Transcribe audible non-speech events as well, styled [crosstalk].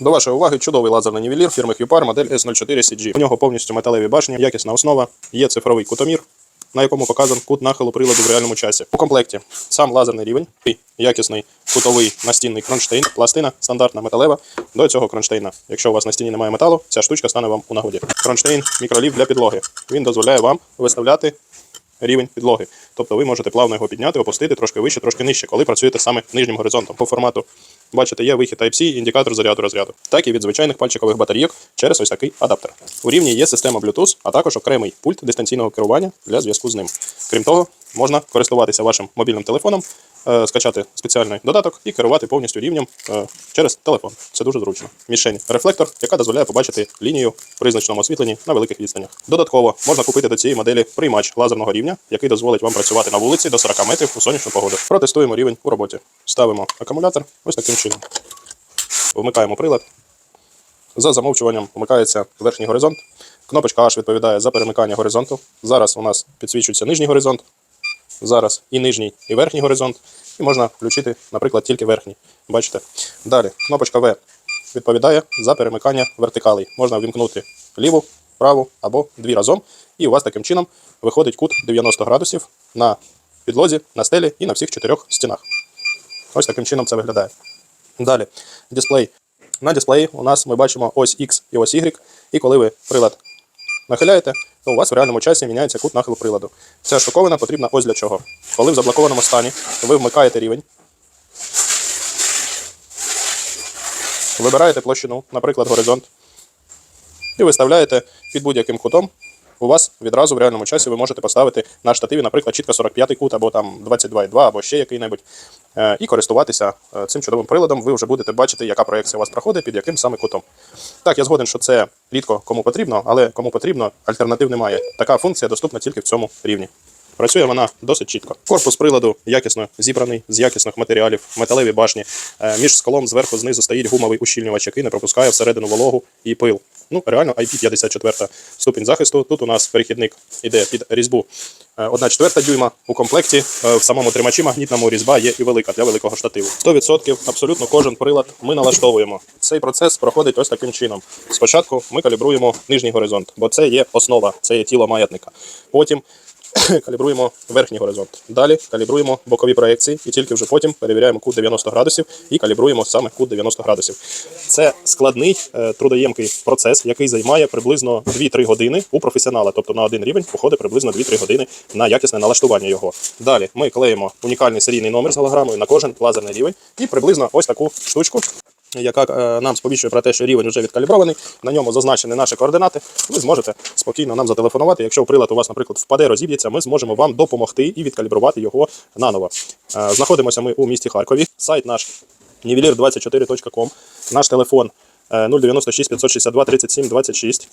До вашої уваги чудовий лазерний нівелір фірми Hupar модель S04CG. У нього повністю металеві башні, якісна основа, є цифровий кутомір, на якому показан кут нахилу приладу в реальному часі. У комплекті сам лазерний рівень, якісний кутовий настінний кронштейн, пластина стандартна металева. До цього кронштейна, якщо у вас на стіні немає металу, ця штучка стане вам у нагоді. Кронштейн мікролів для підлоги. Він дозволяє вам виставляти рівень підлоги. Тобто ви можете плавно його підняти, опустити трошки вище, трошки нижче, коли працюєте саме нижнім горизонтом. По формату бачите, є вихід Type-C, індикатор заряду розряду, так і від звичайних пальчикових батарійок через ось такий адаптер. У рівні є система Bluetooth, а також окремий пульт дистанційного керування для зв'язку з ним. Крім того, можна користуватися вашим мобільним телефоном, скачати спеціальний додаток і керувати повністю рівнем е, через телефон. Це дуже зручно. Мішень рефлектор, яка дозволяє побачити лінію при значному освітленні на великих відстанях. Додатково можна купити до цієї моделі приймач лазерного рівня, який дозволить вам працювати на вулиці до 40 метрів у сонячну погоду. Протестуємо рівень у роботі. Ставимо акумулятор ось таким чином. Вмикаємо прилад. За замовчуванням вмикається верхній горизонт. Кнопочка H відповідає за перемикання горизонту. Зараз у нас підсвічується нижній горизонт. Зараз і нижній, і верхній горизонт. І можна включити, наприклад, тільки верхній. Бачите? Далі кнопочка V відповідає за перемикання вертикалей. Можна вімкнути ліву, праву або дві разом. І у вас таким чином виходить кут 90 градусів на підлозі, на стелі і на всіх чотирьох стінах. Ось таким чином це виглядає. Далі, дисплей. На дисплеї у нас ми бачимо ось X і ось Y, і коли ви прилад нахиляєте, то у вас в реальному часі міняється кут нахилу приладу. Ця штуковина потрібна ось для чого. Коли в заблокованому стані ви вмикаєте рівень, вибираєте площину, наприклад, горизонт, і виставляєте під будь-яким кутом. У вас відразу в реальному часі ви можете поставити на штативі, наприклад, чітко 45 кут або там 22,2, або ще який-небудь, е, і користуватися е, цим чудовим приладом. Ви вже будете бачити, яка проекція у вас проходить, під яким саме кутом. Так, я згоден, що це рідко кому потрібно, але кому потрібно, альтернатив немає. Така функція доступна тільки в цьому рівні. Працює вона досить чітко. Корпус приладу якісно зібраний з якісних матеріалів, металеві башні. Е, Між склом зверху знизу стоїть гумовий ущільнювач, який не пропускає всередину вологу і пил. Ну, реально, IP54 ступінь захисту. Тут у нас перехідник іде під різьбу 1 четверта дюйма. У комплекті е, в самому тримачі магнітному різьба є і велика для великого штативу. 100% абсолютно кожен прилад ми налаштовуємо. Цей процес проходить ось таким чином. Спочатку ми калібруємо нижній горизонт, бо це є основа, це є тіло маятника. Потім [coughs] калібруємо верхній горизонт. Далі калібруємо бокові проекції і тільки вже потім перевіряємо кут 90 градусів і калібруємо саме кут 90 градусів. Це складний е, трудоємкий процес, який займає приблизно 2-3 години у професіонала. Тобто на один рівень походить приблизно 2-3 години на якісне налаштування його. Далі ми клеїмо унікальний серійний номер з голограмою на кожен лазерний рівень і приблизно ось таку штучку. Яка е, нам сповіщує про те, що рівень вже відкалібрований, на ньому зазначені наші координати. Ви зможете спокійно нам зателефонувати. Якщо прилад у вас, наприклад, впаде, розіб'ється, ми зможемо вам допомогти і відкалібрувати його наново. Е, Знаходимося ми у місті Харкові. Сайт наш nivelir24.com, наш телефон е, 096 562 37 26.